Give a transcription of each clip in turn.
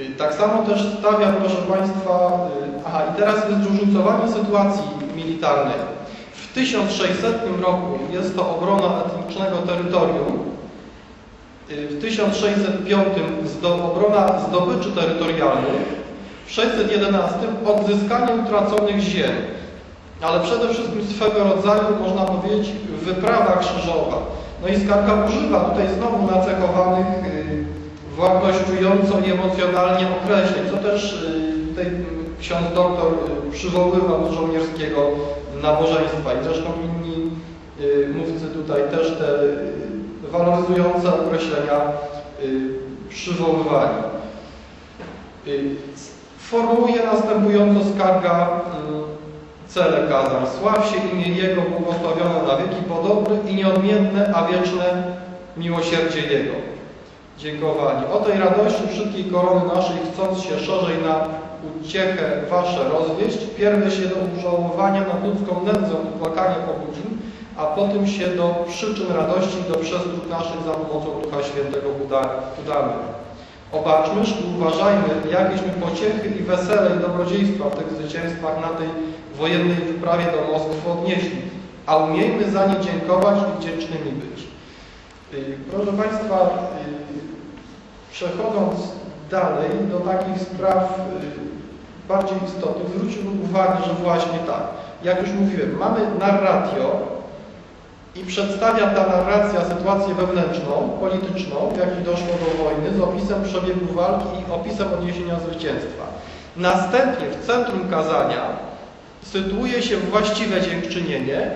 Y, Tak samo też stawia, proszę Państwa, y, aha, i teraz jest zróżnicowanie sytuacji militarnej. W 1600 roku jest to obrona etnicznego terytorium, y, w 1605 zdo, obrona zdobyczy terytorialnych, w 611 odzyskanie utraconych ziem, ale przede wszystkim swego rodzaju, można powiedzieć, wyprawa krzyżowa. No i Skarga używa tutaj znowu nacechowanych wartościująco i emocjonalnie określeń, co też y, tutaj ksiądz doktor y, przywoływał z żołnierskiego nabożeństwa i zresztą inni y, mówcy tutaj też te waloryzujące określenia przywoływali. Formułuje następująco skarga cele kazań. Sław się imię Jego, błogosławione na wieki, bo dobry i nieodmienne, a wieczne miłosierdzie Jego. Dziękowanie. O tej radości wszystkiej korony naszej, chcąc się szerzej na uciechę Wasze rozwieść, pierdę się do użałowania nad ludzką nędzą i płakania pobudzi, a potem się do przyczyn radości, do przestróg naszych za pomocą Ducha Świętego uda- udamy. Obaczmyż i uważajmy, jakieśmy pociechy i wesele i dobrodziejstwa w tych zwycięstwach na tej wojennej wyprawie do Moskwy odnieśli, a umiejmy za nie dziękować i wdzięcznymi być. Y, Proszę Państwa, przechodząc dalej do takich spraw y, bardziej istotnych, zwróćmy uwagę, że właśnie tak, jak już mówiłem, mamy narratio i przedstawia ta narracja sytuację wewnętrzną, polityczną, w jakiej doszło do wojny, z opisem przebiegu walki i opisem odniesienia zwycięstwa. Następnie w centrum kazania sytuuje się właściwe dziękczynienie,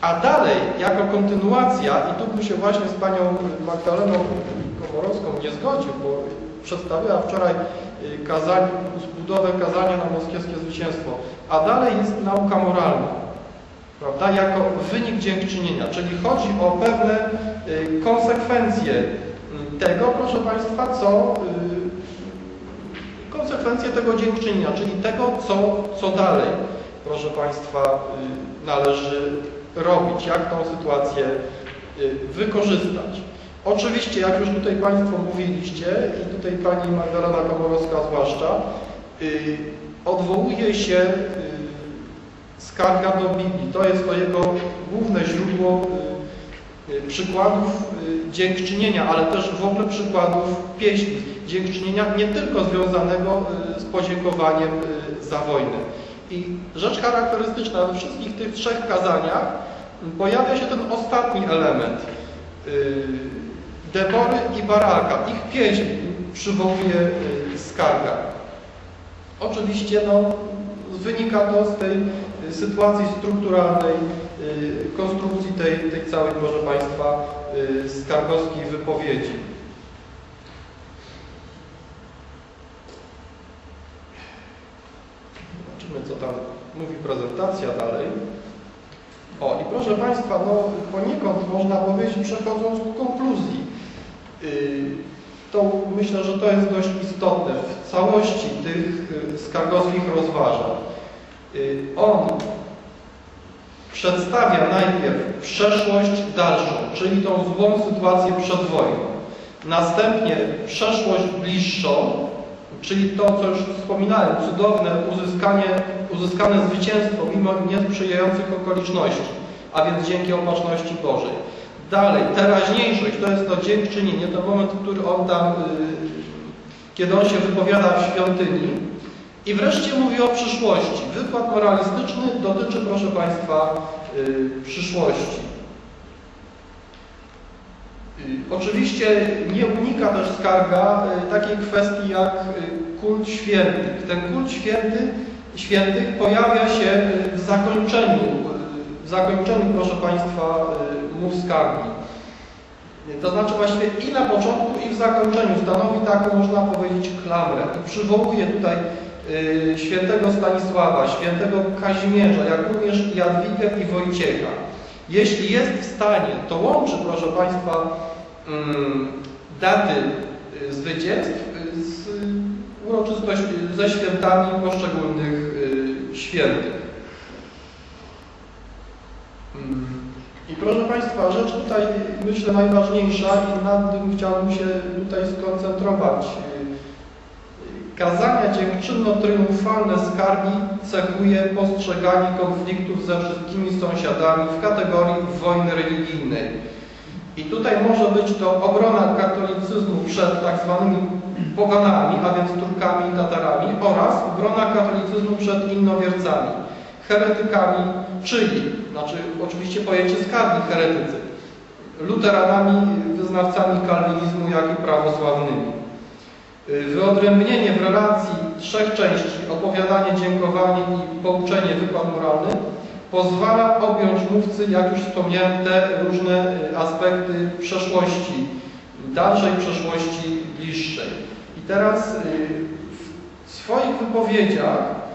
a dalej, jako kontynuacja, i tu bym się właśnie z panią Magdaleną Komorowską nie zgodził, bo przedstawiła wczoraj y, kazań, budowę kazania na moskiewskie zwycięstwo, a dalej jest nauka moralna, prawda, jako wynik dziękczynienia, czyli chodzi o pewne y, konsekwencje y, tego, proszę Państwa, co konsekwencje tego dziękczynienia, czyli tego, co, co dalej, proszę Państwa, należy robić, jak tą sytuację wykorzystać. Oczywiście, jak już tutaj Państwo mówiliście i tutaj Pani Magdalena Komorowska zwłaszcza, y, odwołuje się y, skarga do Biblii. To jest to jego główne źródło y, przykładów dziękczynienia, ale też w ogóle przykładów pieśni. Dziękczynienia nie tylko związanego z podziękowaniem za wojnę. I rzecz charakterystyczna we wszystkich tych trzech kazaniach pojawia się ten ostatni element. Debory i Baraka. Ich pieśń przywołuje y, skarga. Oczywiście no, wynika to z tej y, sytuacji strukturalnej, y, konstrukcji tej, tej całej, proszę Państwa, skargowskiej wypowiedzi. Zobaczymy, co tam mówi prezentacja dalej. O, i proszę Państwa, no poniekąd można powiedzieć, przechodząc ku konkluzji, to myślę, że to jest dość istotne w całości tych y, skargowskich rozważań. Y, On przedstawia najpierw przeszłość dalszą, czyli tą złą sytuację przed wojną. Następnie przeszłość bliższą, czyli to, co już wspominałem, cudowne uzyskanie, uzyskane zwycięstwo mimo niesprzyjających okoliczności, a więc dzięki opatrzności Bożej. Dalej, teraźniejszość, to jest to dziękczynienie, to moment, który on tam, y, kiedy on się wypowiada w świątyni. I wreszcie mówi o przyszłości. Wykład moralistyczny dotyczy, proszę Państwa, y, przyszłości. Y, Oczywiście nie unika też skarga takiej kwestii jak kult świętych. Ten kult święty, świętych pojawia się w zakończeniu, y, w zakończeniu, proszę Państwa, y, mów skargi. To znaczy właściwie i na początku, i w zakończeniu stanowi taką, można powiedzieć, klamrę. I przywołuje tutaj y, świętego Stanisława, świętego Kazimierza, jak również Jadwigę i Wojciecha. Jeśli jest w stanie, to łączy, proszę Państwa, mm, daty y, zwycięstw z uroczystość, ze świętami poszczególnych świętych. Mm. I proszę Państwa, rzecz tutaj myślę najważniejsza i nad tym chciałbym się tutaj skoncentrować Kazania dziękczynno-triumfalne skargi cechuje postrzeganie konfliktów ze wszystkimi sąsiadami w kategorii wojny religijnej. I tutaj może być to obrona katolicyzmu przed tak zwanymi poganami, a więc Turkami i Tatarami oraz obrona katolicyzmu przed innowiercami, heretykami, czyli, znaczy oczywiście pojęcie skargi heretycy, luteranami, wyznawcami kalwinizmu, jak i prawosławnymi. Wyodrębnienie w relacji trzech części, opowiadanie, dziękowanie i pouczenie, wykład moralny, pozwala objąć mówcy, jak już wspomniałem, te różne aspekty przeszłości, dalszej przeszłości bliższej. I teraz y, w swoich wypowiedziach y,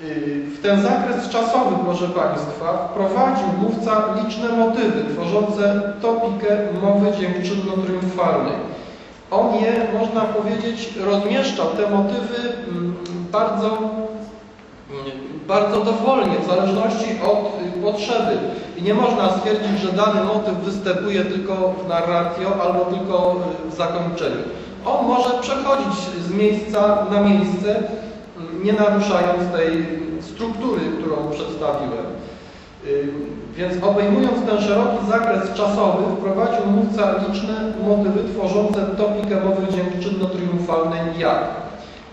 w ten zakres czasowy, proszę Państwa, wprowadził mówca liczne motywy tworzące topikę mowy dziękczynno-triumfalnej. On je, można powiedzieć, rozmieszczał te motywy mm, bardzo, mm, bardzo dowolnie, w zależności od y, potrzeby. I nie można stwierdzić, że dany motyw występuje tylko w narratio albo tylko y, w zakończeniu. On może przechodzić z miejsca na miejsce, nie naruszając tej struktury, którą przedstawiłem. Y, więc obejmując ten szeroki zakres czasowy, wprowadził mówca liczne motywy tworzące topikę mowy dziękczynno-triumfalnej jak.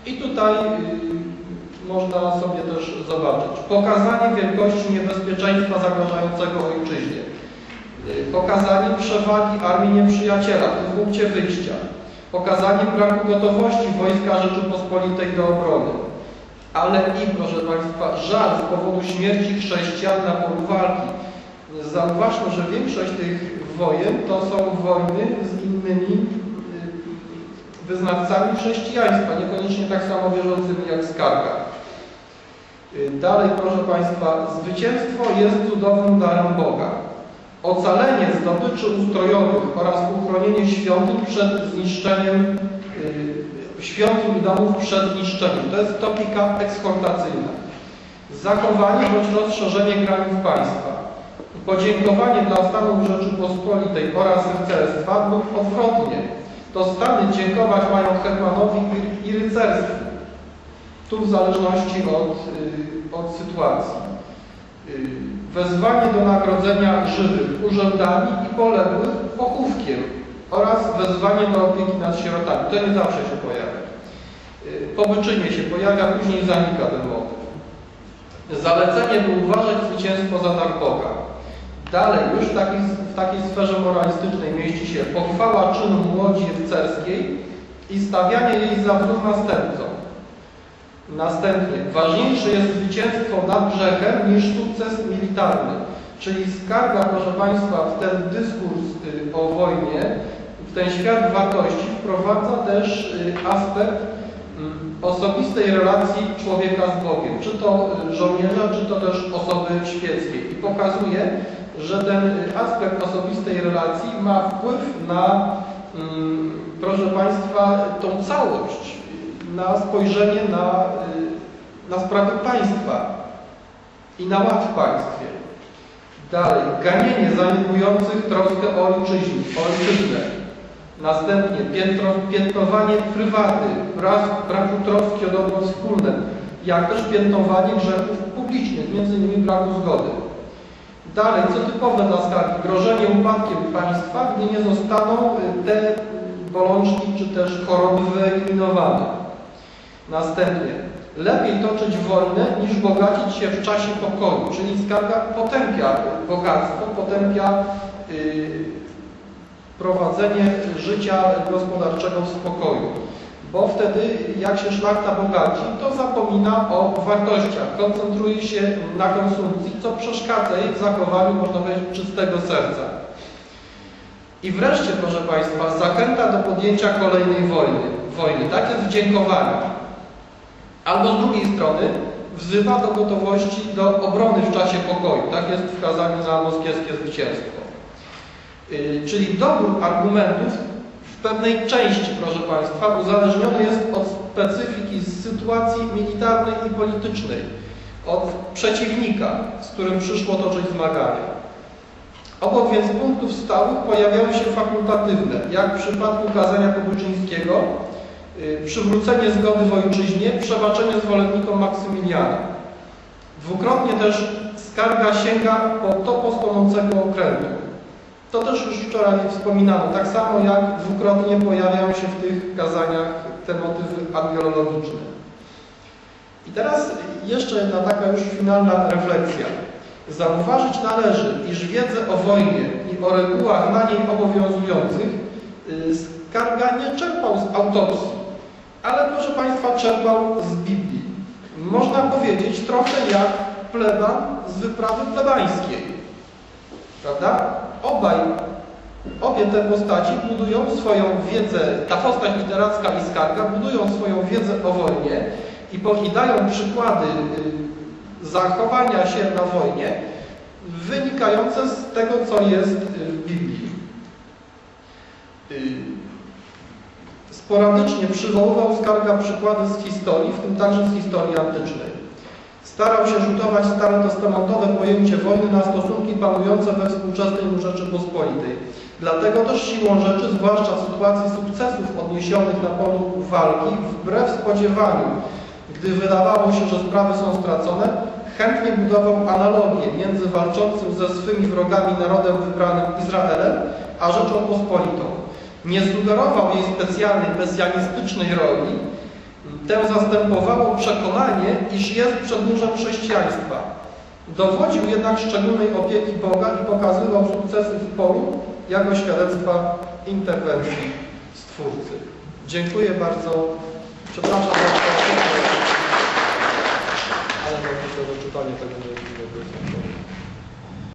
I tutaj y, można sobie też zobaczyć. Pokazanie wielkości niebezpieczeństwa zagrażającego ojczyźnie. Y, pokazanie przewagi armii nieprzyjaciela w punkcie wyjścia. Pokazanie braku gotowości wojska Rzeczypospolitej do obrony ale i, proszę Państwa, żal z powodu śmierci chrześcijan na polu walki. Zauważmy, że większość tych wojen to są wojny z innymi y, wyznawcami chrześcijaństwa, niekoniecznie tak samo wierzącymi jak Skarga. Y, dalej, proszę Państwa, zwycięstwo jest cudownym darem Boga. Ocalenie zdobyczy ustrojowych oraz uchronienie świątyń przed zniszczeniem y, świątyń i domów przed niszczeniem. To jest topika ekshortacyjna. Zachowanie bądź rozszerzenie granic państwa. Podziękowanie dla Stanów Rzeczypospolitej oraz rycerstwa lub odwrotnie. To Stany dziękować mają hetmanowi i rycerstwu. Tu w zależności od, y, od sytuacji. Y, wezwanie do nagrodzenia żywych urzędami i poległych pochówkiem oraz wezwanie do opieki nad sierotami. To nie zawsze się po wyczynie się pojawia, później zanika ten motyw. Zalecenie, by uważać zwycięstwo za dar. Dalej, już w takiej, w takiej sferze moralistycznej mieści się pochwała czynu młodzi rycerskiej i stawianie jej za wzór następcom. Następnie, ważniejsze jest zwycięstwo nad grzechem niż sukces militarny. Czyli skarga, proszę Państwa, w ten dyskurs y, o wojnie w ten świat wartości wprowadza też y, aspekt mm, osobistej relacji człowieka z Bogiem, czy to y, żołnierza, czy to też osoby świeckiej. I pokazuje, że ten y, aspekt osobistej relacji ma wpływ na, mm, proszę Państwa, tą całość, na spojrzenie na, na sprawy państwa i na ład w państwie. Dalej, ganienie zaniedbujących troskę o ojczyźnie, o. Następnie piętro, piętnowanie prywaty, brak, braku troski o dobro wspólne, jak też piętnowanie grzechów publicznych, innymi braku zgody. Dalej, co typowe dla skargi, grożenie upadkiem państwa, gdy nie zostaną y, te bolączki czy też choroby wyeliminowane. Następnie, lepiej toczyć wojnę niż bogacić się w czasie pokoju, czyli skarga potępia bogactwo, potępia yy, prowadzenie życia gospodarczego w spokoju. Bo wtedy, jak się szlachta bogaci, to zapomina o wartościach, koncentruje się na konsumpcji, co przeszkadza jej w zachowaniu, można powiedzieć, czystego serca. I wreszcie, proszę Państwa, zachęta do podjęcia kolejnej wojny. wojny. Tak jest w dziękowaniu. Albo z drugiej strony wzywa do gotowości do obrony w czasie pokoju. Tak jest w kazaniu na moskiewskie zwycięstwo. Y, czyli dobór argumentów w pewnej części, proszę Państwa, uzależniony jest od specyfiki sytuacji militarnej i politycznej, od przeciwnika, z którym przyszło toczyć zmagania. Obok więc punktów stałych pojawiały się fakultatywne, jak w przypadku kazania Pobuczyńskiego, y, przywrócenie zgody w ojczyźnie, przebaczenie zwolennikom Maksymiliana. Dwukrotnie też skarga sięga po topostonącego okrętu. To też już wczoraj wspominano, tak samo jak dwukrotnie pojawiają się w tych kazaniach te motywy angelologiczne. I teraz jeszcze jedna taka już finalna refleksja. Zauważyć należy, iż wiedzę o wojnie i o regułach na niej obowiązujących y, skarga nie czerpał z autopsji, ale proszę Państwa czerpał z Biblii. Można powiedzieć trochę jak pleban z wyprawy plebańskiej. Prawda? Obaj, obie te postaci budują swoją wiedzę, ta postać literacka i skarga budują swoją wiedzę o wojnie i, po, przykłady y, zachowania się na wojnie wynikające z tego, co jest y, w Biblii. Y, Sporadycznie przywoływał skarga przykłady z historii, w tym także z historii antycznej. Starał się rzutować starotestamentowe pojęcie wojny na stosunki panujące we współczesnej Rzeczypospolitej. Dlatego też siłą rzeczy, zwłaszcza w sytuacji sukcesów odniesionych na polu walki, wbrew spodziewaniu, gdy wydawało się, że sprawy są stracone, chętnie budował analogię między walczącym ze swymi wrogami narodem wybranym Izraelem, a Rzecząpospolitą. Nie sugerował jej specjalnej, mesjanistycznej roli, Tę zastępowało przekonanie, iż jest przedmurzem chrześcijaństwa. Dowodził jednak szczególnej opieki Boga i pokazywał sukcesy w polu jako świadectwa interwencji Stwórcy. Dziękuję bardzo. Przepraszam za to, ale że czytanie tego nie, nie.